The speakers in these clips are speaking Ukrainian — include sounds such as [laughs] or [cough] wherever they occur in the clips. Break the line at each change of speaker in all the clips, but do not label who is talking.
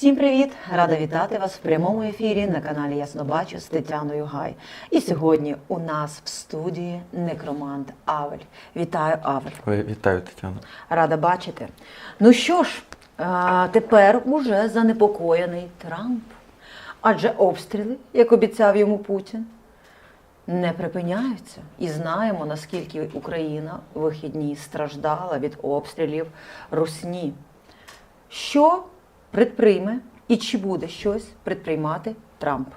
Всім привіт! Рада вітати вас в прямому ефірі на каналі Яснобачу з Тетяною Гай. І сьогодні у нас в студії некромант Авель. Вітаю, Авель!
Вітаю, Тетяна.
Рада бачити. Ну що ж, тепер уже занепокоєний Трамп. Адже обстріли, як обіцяв йому Путін, не припиняються. І знаємо, наскільки Україна в вихідні страждала від обстрілів Русні. Що предприйме і чи буде щось предприймати Трамп?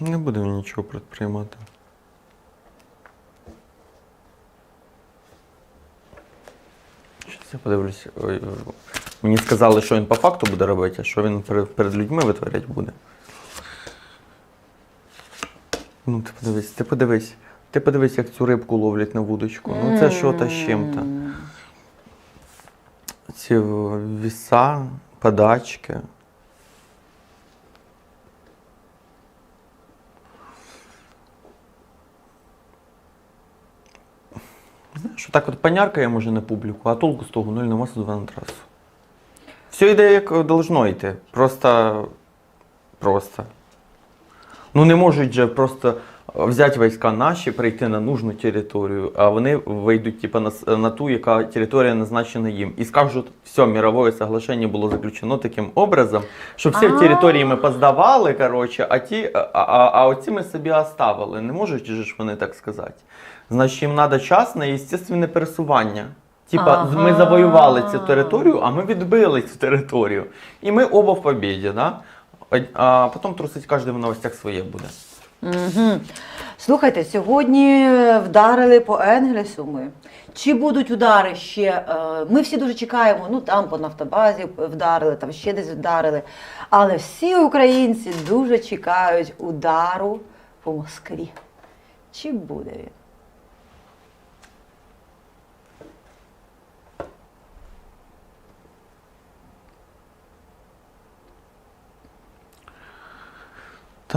Не будемо нічого предприймати. Щас я подивлюсь. Ой, ой. Мені сказали, що він по факту буде робити, а що він перед, перед людьми витворять буде. Ну, ти подивись, ти подивись. Ти подивись, як цю рибку ловлять на вудочку. Ну це що то з чим-то. Ці віса, подачки. Знаєш, так от поняркає може на публіку, а толку з того нуль нема сюди на трасу. Все йде як должно йти. Просто. Просто. Ну не можуть же просто взяти війська наші, прийти на нужну територію, а вони вийдуть типу, на, на ту, яка територія назначена їм. І скажуть, все, мировое соглашення було заключено таким образом, що всі території ми поздавали, коротше, а ті, а, а, а оці ми собі оставили. Не можуть ж вони так сказати. Значить, їм треба час на естественне пересування. Типа, з- ми завоювали цю територію, а ми відбили цю територію. І ми оба в побіді, да? А потім трусить кожен в новостях своє буде.
Угу. Слухайте, сьогодні вдарили по Енгельсу ми. Чи будуть удари ще? Е, Ми всі дуже чекаємо, ну там по нафтобазі вдарили, там ще десь вдарили. Але всі українці дуже чекають удару по Москві. Чи буде він?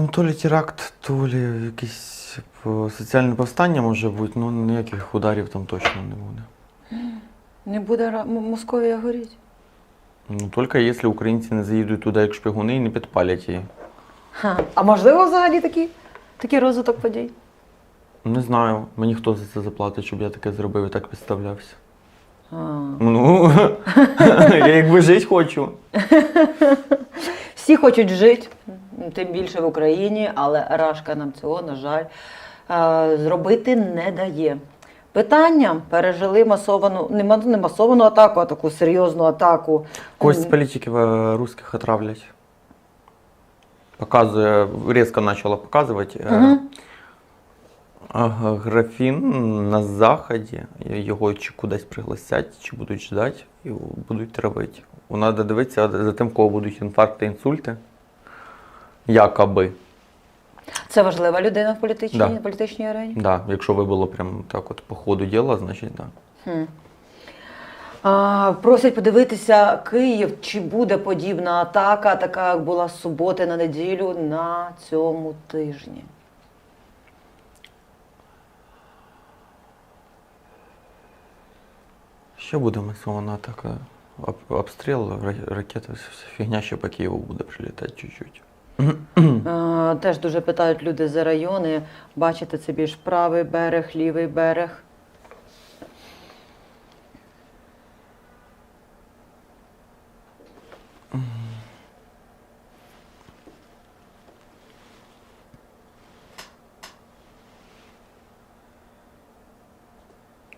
Там то лі теракт, то лі якесь е, соціальне повстання може бути, ну ніяких ударів там точно не буде.
Не буде Ра- М- Московія горіти?
Ну, тільки якщо українці не заїдуть туди як шпигуни і не підпалять її.
Ха. А можливо взагалі такий, такий розвиток подій?
Не знаю, мені хто за це заплатить, щоб я таке зробив і так підставлявся.
А.
Ну, [laughs] я якби жити хочу.
Всі хочуть жити, тим більше в Україні, але Рашка нам цього, на жаль, е, зробити не дає. Питання пережили масовану, не масовану атаку, а таку серйозну атаку.
Кость з політиків е, русських отравлять. Показує, різко почала показувати. а, Графін на заході, його чи кудись пригласять, чи будуть ждати і будуть травити. Треба дивитися за тим, кого будуть інфаркти, інсульти. Якоби.
Це важлива людина в політичній,
Да.
політичній арені.
Да, якщо ви було прям так от по ходу діла, значить так. Да.
Хм. А, просять подивитися Київ, чи буде подібна атака, така як була з суботи на неділю на цьому тижні.
Ще буде масована атака. Об- Обстріл, ра- ракети, фігня ще по Києву буде прилітати чуть-чуть.
Е, Теж дуже питають люди за райони. Бачите, це більш правий берег, лівий берег.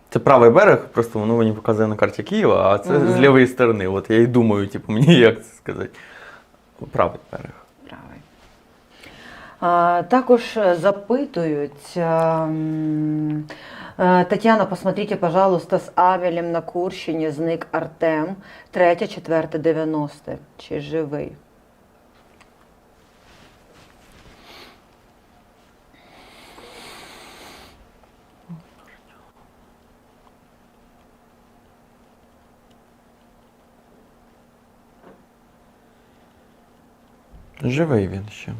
Це правий берег, просто воно мені показує на карті Києва, а це
Мгм.
з лівої сторони. От я і думаю, типу, мені як це сказати. Правий берег.
Також е, запитують. а, е, Тетяна, посмотрите, пожалуйста, з Авелем на Курщині зник Артем, 3, 4, 90. Чи живий?
Живий він ще.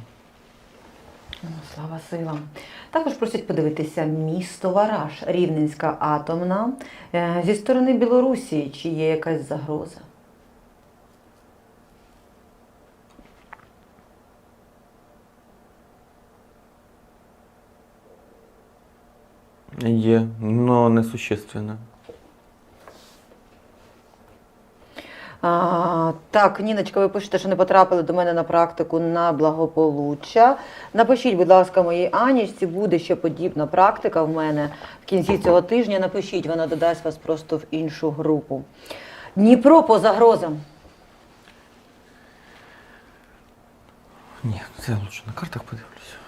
Слава силам. Також просять подивитися місто Вараж, Рівненська атомна. Е, Зі сторони Білорусі, чи є якась загроза?
Є, но несущественно.
А, так, Ніночка, ви пишете, що не потрапили до мене на практику на благополуччя. Напишіть, будь ласка, моїй Анічці, буде ще подібна практика в мене в кінці цього тижня. Напишіть, вона додасть вас просто в іншу групу. Дніпро по загрозам.
Ні, це я лучше на картах подивлюся.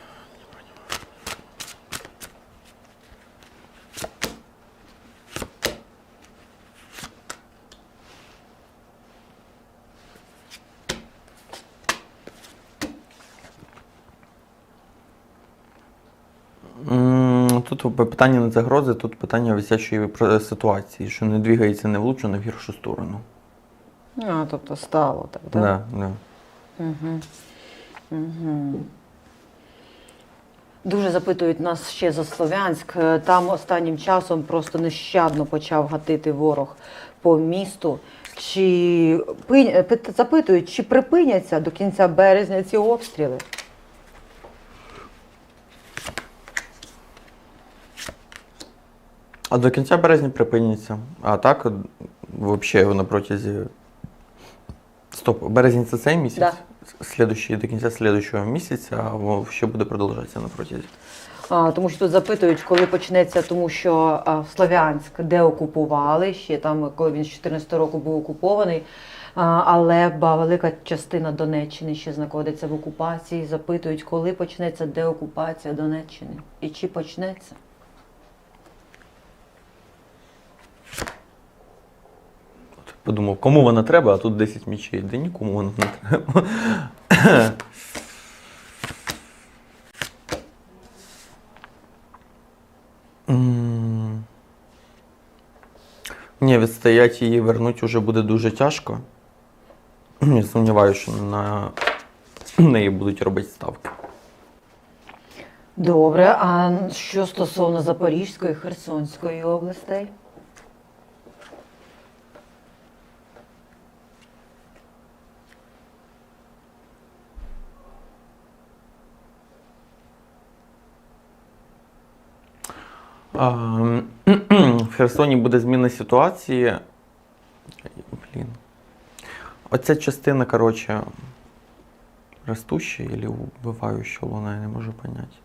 Тут питання не загрози, тут питання висячої ситуації, що не двигається не в лучшу, не в гіршу сторону.
А, тобто стало так, так?
Да, да.
Угу. Угу. Дуже запитують нас ще за Слов'янськ. Е, Там останнім часом просто нещадно почав гатити ворог по місту. Чи пи- е, пит- запитують, чи припиняться до кінця березня ці обстріли?
А до кінця березня припиняться. А так, взагалі, на протязі. Стоп, березень це цей місяць?
Да.
Слідущий, до кінця слідущого місяця, ще буде продовжатися на протязі.
А, тому що тут запитують, коли почнеться, тому що а, Слов'янськ де окупували ще там, коли він з 14 року був окупований. А, але ба, велика частина Донеччини ще знаходиться в окупації. Запитують, коли почнеться деокупація Донеччини і чи почнеться.
Подумав, кому вона треба, а тут 10 мічей. Де нікому вона не треба. Ні, відстояти її вернуть уже буде дуже тяжко. Я сумніваюся, що на неї будуть робити ставки.
Добре, а що стосовно Запорізької, Херсонської областей? [clears throat]
в Херсоні буде зміна ситуації. Блін. Оця частина, коротше, растуща или убывающая луна, я не можу понять.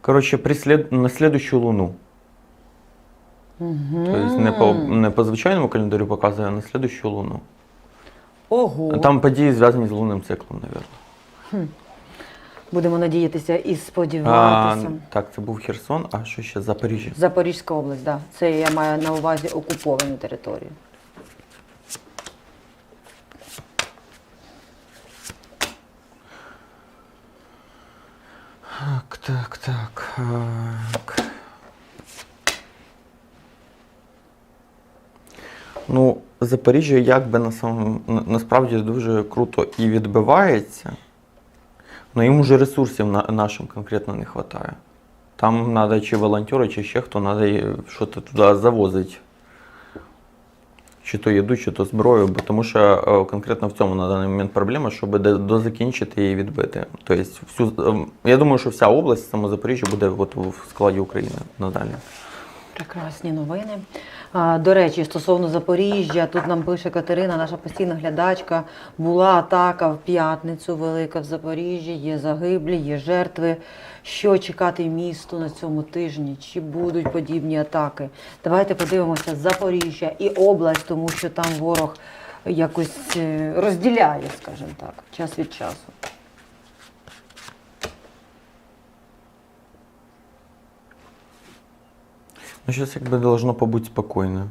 Коротше, прислід... на следующую луну.
Угу.
Тобто не по, не по звичайному календарю показує, а на следующую луну.
Ого.
Там події зв'язані з лунним циклом, мабуть.
Будемо надіятися і
А,
сподіватися.
так, це був Херсон, а що ще Запоріжжя?
Запорізька область, так. Да. Це я маю на увазі окуповану територію.
Так, так, так. так. Ну, Запоріжжя на самому, на- насправді дуже круто і відбивається, але їм уже ресурсів на, нашим конкретно не вистачає. Там треба чи волонтери, чи ще хто треба щось туди завозити. Чи то їду, чи то зброю, бо тому що е, конкретно в цьому на даний момент проблема, щоб дозакінчити і відбити. Тобто, всю, ем, я думаю, що вся область, само Запоріжжя, буде от в складі України надалі.
Прекрасні новини. До речі, стосовно Запоріжжя, тут нам пише Катерина, наша постійна глядачка. Була атака в п'ятницю велика в Запоріжжі, є загиблі, є жертви. Що чекати місту на цьому тижні? Чи будуть подібні атаки? Давайте подивимося Запоріжжя і область, тому що там ворог якось е, розділяє, скажімо так, час від часу.
Ну, зараз якби должно побути спокойно.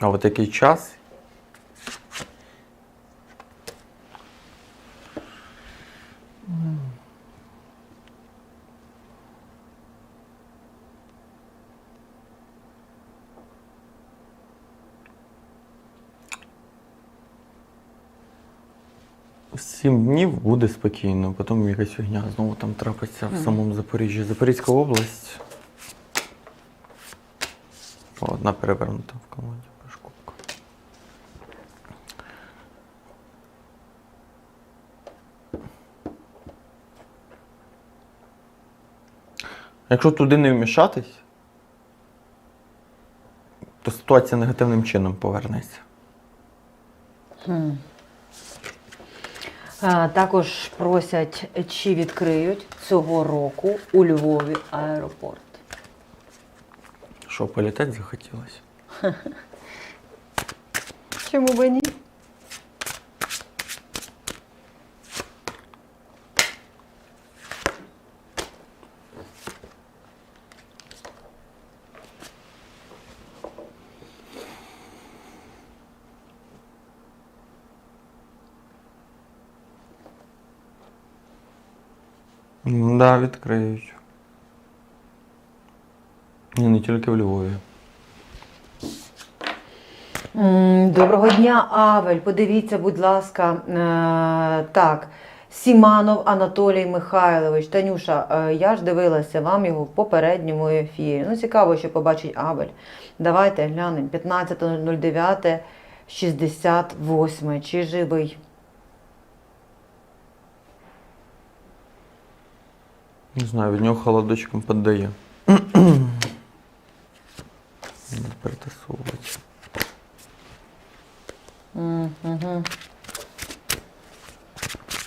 А вот такой час? Сім днів буде спокійно, потім якась фігня знову там трапиться в самому Запоріжжі. Запорізька область. Одна перевернута в команді Пашкубка. Якщо туди не вмішатись, то ситуація негативним чином повернеться.
А, Також просять, чи відкриють цього року у Львові аеропорт.
Що, політати захотілося?
Чому би ні?
Да, відкриють. І не тільки в Львові.
Доброго дня, Авель. Подивіться, будь ласка, е, так. Сіманов Анатолій Михайлович. Танюша, е, я ж дивилася вам його в попередньому ефірі. Ну, цікаво, що побачить Авель. Давайте глянемо. 15.09, 68. Чи живий?
Не знаю, від нього холодочком піддає. Надо перетасовувати.
М, Угу.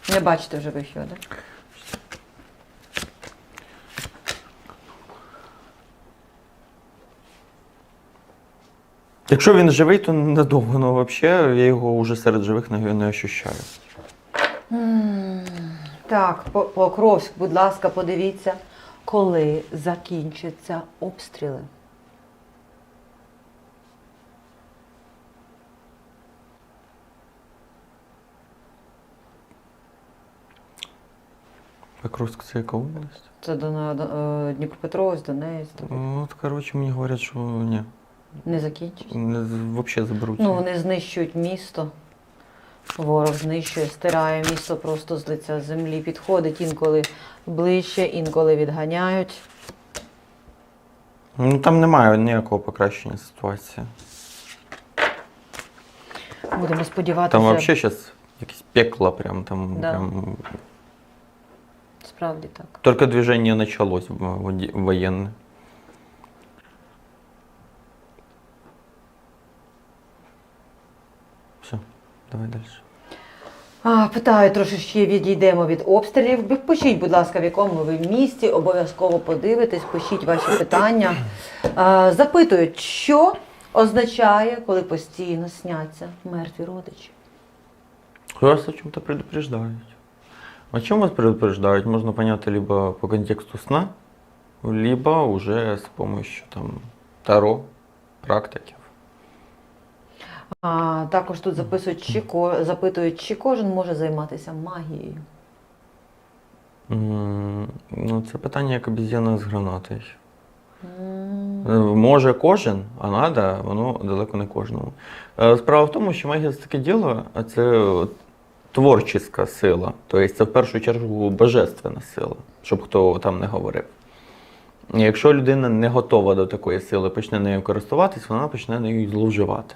Не бачите вже вихід, так?
Якщо він живий, то недовго, ну взагалі я його вже серед живих не, не ощущаю.
Так, Покровськ, будь ласка, подивіться, коли закінчаться обстріли.
Покровськ це яка область?
Це е, Дніпропетровськ, Донець.
От, коротше, мені говорять, що ні.
Не закінчиться.
Взагалі заберуть.
Ну, вони знищують місто. Ворог знищує, стирає місто просто з лиця землі. Підходить інколи ближче, інколи відганяють.
Ну там немає ніякого покращення ситуації.
Будемо сподіватися,
Там взагалі зараз якесь пекло, прям там
Да.
прям.
справді так.
Только движение началось в- давай дальше.
А, питаю, трошечки відійдемо від обстрілів. Пишіть, будь ласка, в якому ви місті, обов'язково подивитесь, пишіть ваші питання. А, запитують, що означає, коли постійно сняться мертві родичі.
Вас о чем-то предупреждают. О чем вас предупреждают, можно понять либо по контексту сна, либо уже с помощью там таро, практики.
А, також тут записують, чи ко, запитують, чи кожен може займатися магією.
М, Ну, це питання як обіз'яна з гранатою. Е, Може кожен, а надо, воно далеко не кожному. Е, Справа в тому, що магія це таке діло, а це творча сила. Тобто це в першу чергу божественна сила, щоб хто там не говорив. І Якщо людина не готова до такої сили, почне нею користуватись, вона почне нею зловживати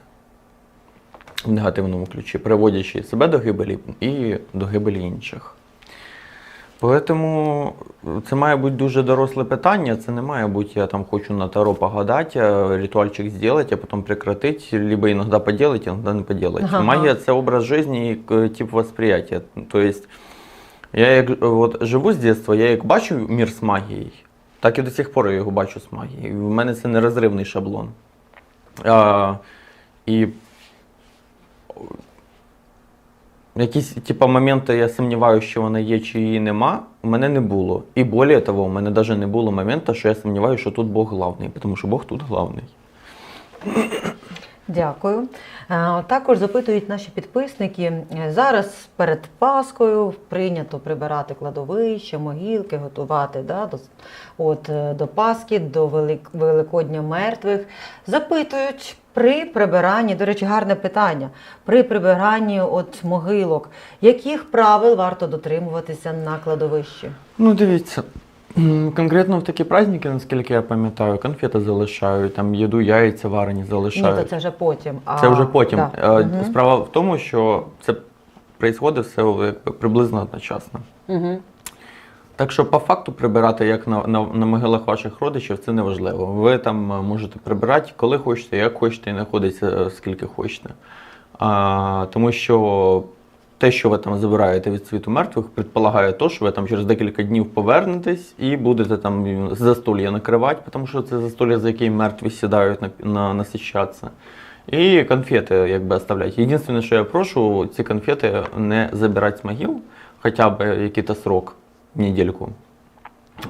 в негативному ключі, приводячи себе до гибелі і до гибелі інших. Поэтому це має бути дуже доросле питання. Це не має бути, я там хочу на таро погадати, ритуальчик зробити, а потім прекратити, либо іноді поділити, іноді не поділити.
Ага.
Магія це образ життя і тип восприятия. Тобто, я як от, живу з дитинства, я як бачу мір з магією, так і до сих пор я його бачу з магією. У мене це нерозривний шаблон. А, і Якісь типу, моменти, я сумніваюся, що вона є чи її нема, у мене не було. І більше того, у мене навіть не було моменту, що я сумніваюся, що тут Бог главний, тому що Бог тут главний.
Дякую. Е, Також запитують наші підписники. е, Зараз перед Паскою прийнято прибирати кладовища, могилки, готувати да, до, от, е, до Пасхи, до Велик, Великодня мертвих. Запитують при прибиранні, до речі, гарне питання. При прибиранні от могилок, яких правил варто дотримуватися на кладовищі?
Ну, дивіться. Конкретно в такі праздники, наскільки я пам'ятаю, конфети залишають, там їду, яйця варені
Ні,
залишають.
то це вже потім. А,
Це вже потім.
да. Мгм.
Справа в тому, що це відбувається все приблизно одночасно.
Мгм.
Так що по факту прибирати як на, на, на могилах ваших родичів, це не важливо. Ви там е, можете прибирати коли хочете, як хочете, і знаходитися е, скільки хочете. А, тому що те, що ви там забираєте від світу мертвих, предполагає то, що ви там через декілька днів повернетесь і будете там застолья накривати, тому що це застолья, за яким мертві сідають на, на насищатися. І конфети якби оставляйте. Єдине, що я прошу, ці конфети не забирати з могил, хоча б якийсь срок, недельку,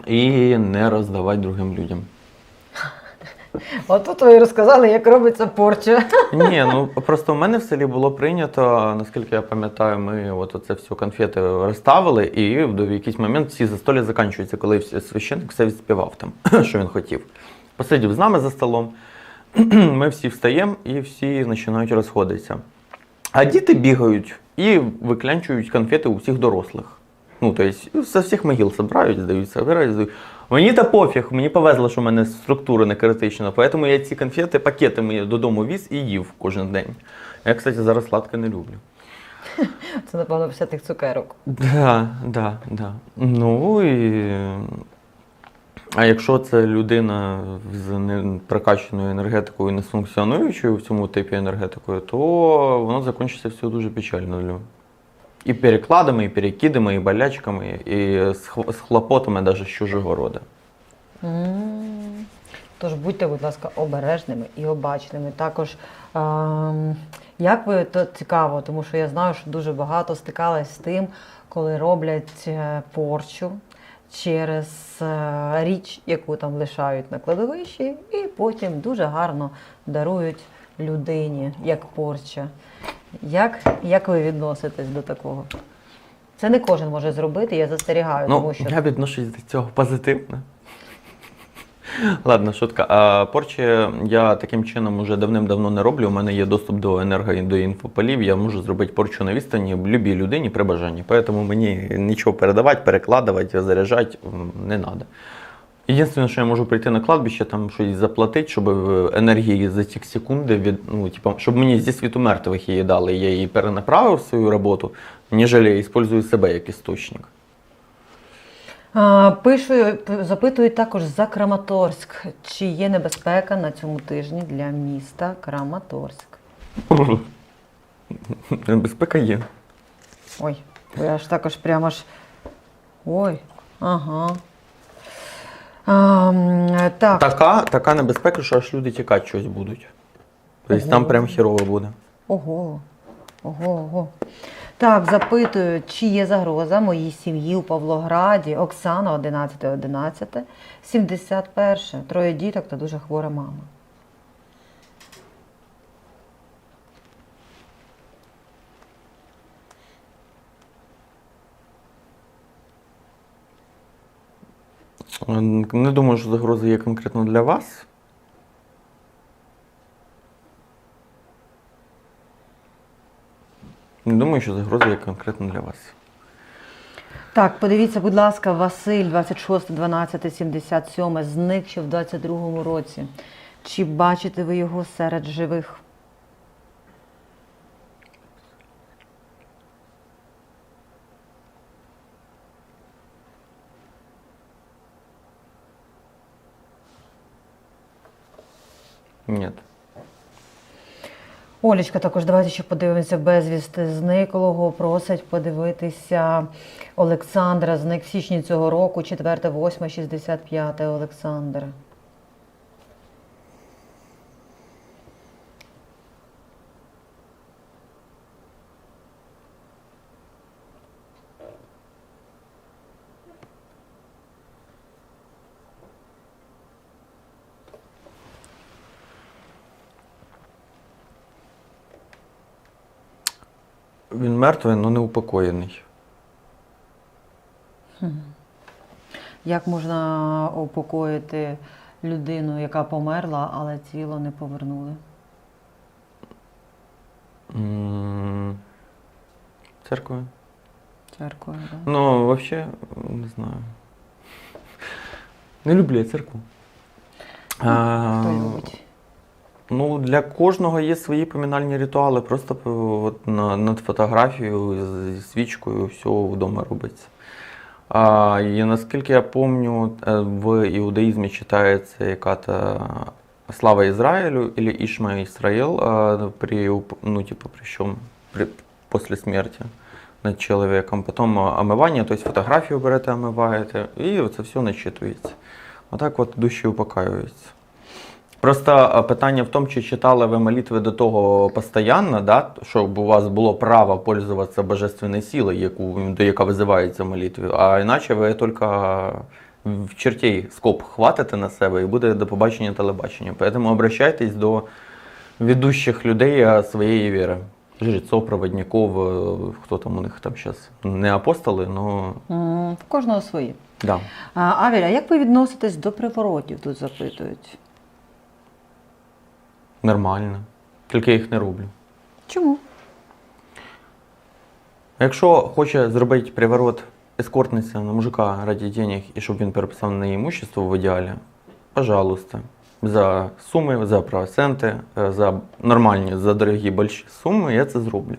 і не роздавати другим людям.
От ви розказали, як робиться порча.
Ні, ну просто в мене в селі було прийнято, наскільки я пам'ятаю, ми от оце все конфети розставили, і в якийсь момент всі застолі закінчуються, коли священник все відспівав там, [clears throat] що він хотів. Посидів з нами за столом, [clears throat] ми всі встаємо і всі починають розходитися. А діти бігають і виклянчують конфети у всіх дорослих. Ну, тобто, з всіх могил збирають, здаються, здають. Мені та пофіг, мені повезло, що в мене структура не критична, тому я ці конфети пакетами додому віз і їв кожен день. Я, кстати, зараз сладке не люблю. [laughs]
Це, напевно, після тих цукерок.
Да, да, да. Ну і. А якщо це людина з прокачаною енергетикою, не функціонуючою в цьому типі енергетикою, то воно закінчиться все дуже печально. І перекладами, і перекидами, і болячками, і з хлопотами навіть з чужого роду.
М. Тож будьте, будь ласка, обережними і обачними. Також, ем, як ви то цікаво, тому що я знаю, що дуже багато стикалась з тим, коли роблять е, порчу через е, річ, яку там лишають на кладовищі, і потім дуже гарно дарують людині як порча. Як, як ви відноситесь до такого? Це не кожен може зробити, я застерігаю,
Ну,
тому що
я відношусь до цього позитивно. Ладно, шутка. А порчі я таким чином уже давним-давно не роблю. У мене є доступ до енерго і до інфополів. Я можу зробити порчу на відстані любій людині при бажанні. Тому мені нічого передавати, перекладувати, заряджати не треба. Єдине, що я можу прийти на кладбище, там щось заплатити, щоб е, енергії за ці секунди від, ну, типу, щоб мені зі світу мертвих її дали, я її перенаправив в свою роботу, ніж я використовую себе як істочник.
А, Пишу, запитують також за Краматорськ. Чи є небезпека на цьому тижні для міста Краматорськ? [laughs]
Безпека є.
Ой, я ж також прямо ж. Ой, ага. А, так,
Така, така небезпека, що аж люди тікати щось будуть. Тобто там прям хірово буде.
ого. Ого, ого. Так, запитую, чи є загроза моїй сім'ї у Павлограді. Оксана, 11, 11, 71. Троє діток та дуже хвора мама.
Не думаю, що загроза є конкретно для вас. Не думаю, що загроза є конкретно для вас.
Так, подивіться, будь ласка, Василь, 26, 12, 77, зник ще в 22-му році. Чи бачите ви його серед живих?
Ні.
Олічка, також давайте ще подивимося безвісти зниклого. Просить подивитися Олександра. Зник в січні цього року, 4, 8, 65 Олександр.
Він мертвий, але не упокоєний.
Як можна упокоїти людину, яка померла, але тіло не повернули?
Церквою?
Церквою, да?
Ну, взагалі, не знаю. Не люблю я церкву. А,
Хто любить?
Ну, для кожного є свої помінальні ритуали. Просто е, от, над фотографією зі свічкою все вдома робиться. А, і наскільки я пам'ятаю, в іудаїзмі читається яка-то слава Ізраїлю або Ішма Ісраїл при, ну, типу, при чому? При, після смерті над чоловіком. Потім омивання, тобто фотографію берете, омиваєте, і це все начитується. Отак от душі упокаюються. Просто питання в тому, чи читали ви молитви до того постійно, да? щоб у вас було право пользуватися божественною силою, яку, до яка визивається в молитві, а іначе ви тільки в чертей скоп хватите на себе і буде до побачення телебачення. Тому обращайтесь до ведущих людей своєї віри. Жрецов, проводников, е, хто там у них там зараз не апостоли, але
В кожного свої.
да.
А, Авіля, як ви відноситесь до приворотів? Тут запитують.
Нормально. Тільки я їх не роблю.
Чому?
Якщо хоче зробити приворот ескортниця на мужика раді денег і щоб він переписав на імущество в ідеалі, пожалуйста. За суми, за проценти, е, за нормальні, за дорогі больші суми я це зроблю.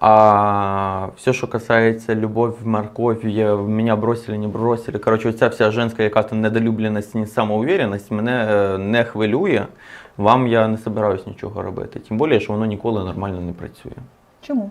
А все, що касається любов, морковь, я, мене бросили, не бросили. Коротше, ця вся женська якась недолюбленість, не самоуверенність мене е, не хвилює. Вам я не збираюсь нічого робити. Тим більше, що воно ніколи нормально не працює.
Чому?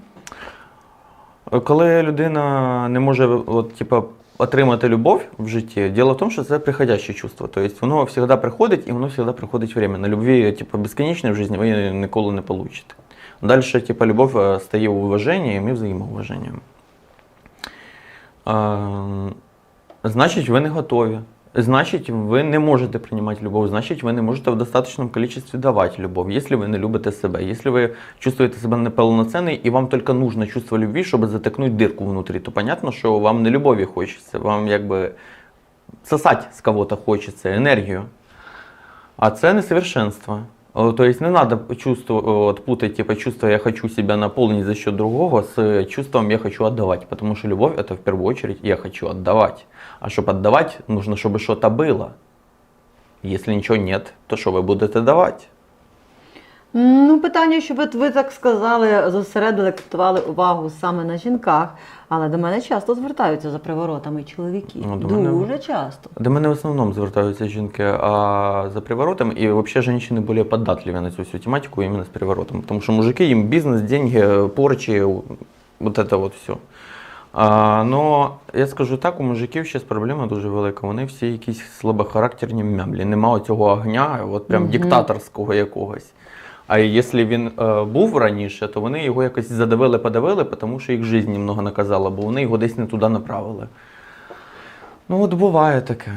Коли людина не може от, типа, отримати любов в житті, діло в тому, що це приходяще чувство. Тобто воно завжди приходить і воно завжди приходить временно. Любві, типа, безконечної в житті ви ніколи не получите. Далі, типа, любов е, стає уваженням і взаємоуваженням. Е, Значить, ви не готові. Значить, ви не можете приймати любов, значить, ви не можете в достаточному кількості давати любов, якщо ви не любите себе. Якщо ви чувствуєте себе неполноценний і вам тільки нужно чувство любви, щоб затикнути дирку внутрі, то понятно, що вам не любові хочеться, вам якби сосать з кого-то хочеться енергію. А це несовершенство. То есть не надо чувство, вот, путать типа чувство «я хочу себя наполнить за счет другого» с чувством «я хочу отдавать». Потому что любовь – это в первую очередь «я хочу отдавать». А чтобы отдавать, нужно, чтобы что-то было. Если ничего нет, то что вы будете давать?
Ну, питання, от ви так сказали, зосередили, акцентували увагу саме на жінках, але до мене часто звертаються за приворотами чоловіки.
Ну, до мене-
Дуже часто.
До мене в основному звертаються жінки а за приворотом, і взагалі жінки більш податливі на цю всю тематику іменно з приворотом. Тому що мужики їм бізнес, деньги, порчі, вот это вот все. А, но я скажу так, у мужиків зараз проблема дуже велика. Вони всі якісь слабохарактерні мямлі. Нема цього огня, от прям
Мгм.
диктаторського якогось. А якщо він е, був раніше, то вони його якось задавили, подавили, тому що їх життя немного наказала, бо вони його десь не туди направили. Ну, от буває таке.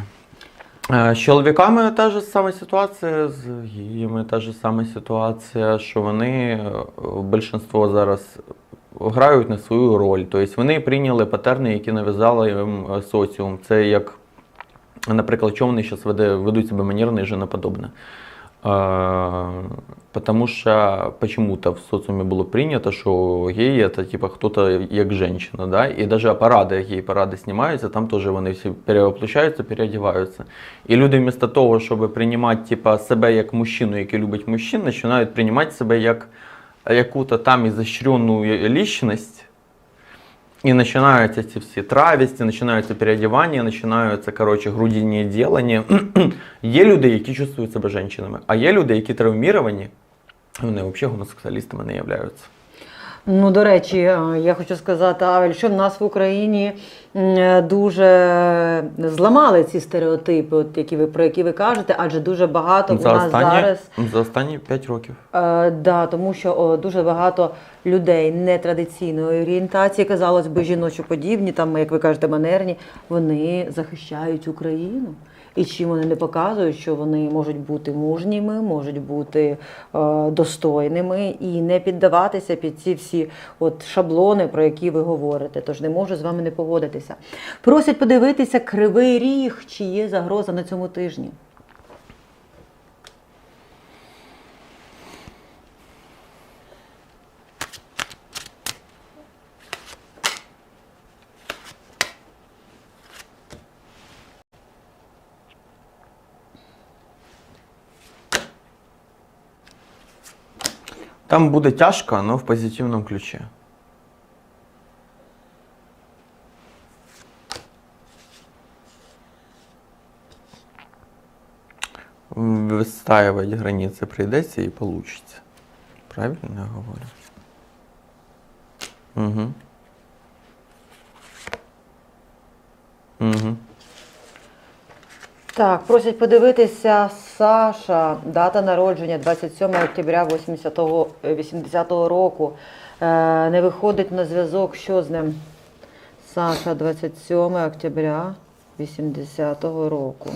Е, З чоловіками та ж сама ситуація, з гіями та ж сама ситуація, що вони е, більшинство зараз грають на свою роль. Тобто вони прийняли патерни, які нав'язали їм е, соціум. Це як, наприклад, чому вони зараз ведуть себе манірно і женоподобне. Э, Потому что почему-то в социуме было принято, что геи это типа кто-то як женщина, да, и даже паради, геї паради знімаються, там теж вони всі перевоплощаються, переодіваються. І люди вместо того, щоб приймати типа, себе як мужчину, який любить мужчин, починають приймати себе як яку-то там ізощрену лічність, і начинаются эти все травісті, начинаются переодевания, начинаются, короче, грудіння ділення. [clears throat] є люди, які чувствують себе жінками, а є люди, які травміровані, вони взагалі гомосексуалістами не являються.
Ну, до речі, е, я хочу сказати, Авель, що в нас в Україні дуже зламали ці стереотипи, от які ви про які ви кажете, адже дуже багато у нас
останні,
зараз.
за останні 5 років.
Е, да, тому що о, дуже багато людей нетрадиційної орієнтації, казалось би, жіночоподібні, там, як ви кажете, манерні, вони захищають Україну. І чим вони не показують, що вони можуть бути мужніми, можуть бути е, достойними і не піддаватися під ці всі от шаблони, про які ви говорите. Тож не можу з вами не погодитися. Просять подивитися кривий ріг, чи є загроза на цьому тижні.
Там буде тяжко, але в позитивному ключі. Выстаивать границы прийдеться і получится. Правильно я говорю? Угу. Угу.
Так, просять подивитися Саша, дата народження 27 октября 80-го, е, 80-го року. Е, не виходить на зв'язок, що з ним? Саша, 27 октября 80-го року.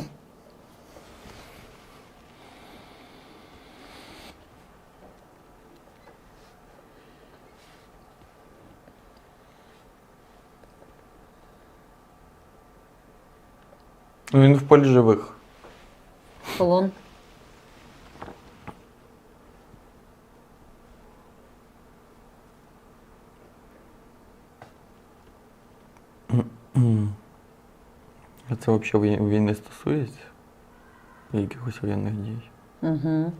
Він в полі живих.
Полон.
А це взагалі війни стосується? Якихось воєнних дій.
Угу.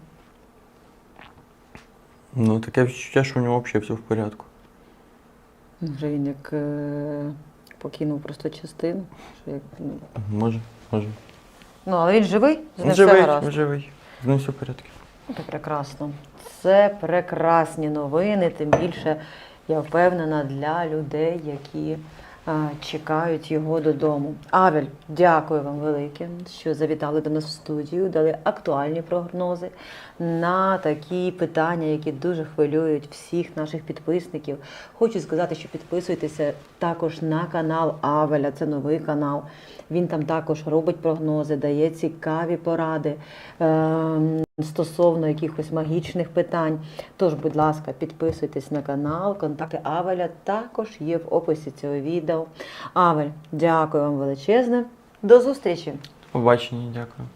Ну, таке відчуття, що у нього взагалі все в порядку.
Вже він як е, покинув просто частину. Що як, ну.
Може, може.
ну, але він живий, з ним все
живий,
гаразд.
живий. З ним все в порядку.
Це прекрасно. Це прекрасні новини, тим більше я впевнена для людей, які чекають його додому. Авель, дякую вам велике, що завітали до нас в студію, дали актуальні прогнози на такі питання, які дуже хвилюють всіх наших підписників. Хочу сказати, що підписуйтеся також на канал Авеля, це новий канал. Він там також робить прогнози, дає цікаві поради ем, стосовно якихось магічних питань. Тож, будь ласка, підписуйтесь на канал, контакти Авеля також є в описі цього відео. Авель, дякую вам величезне. До зустрічі!
Побачення, дякую.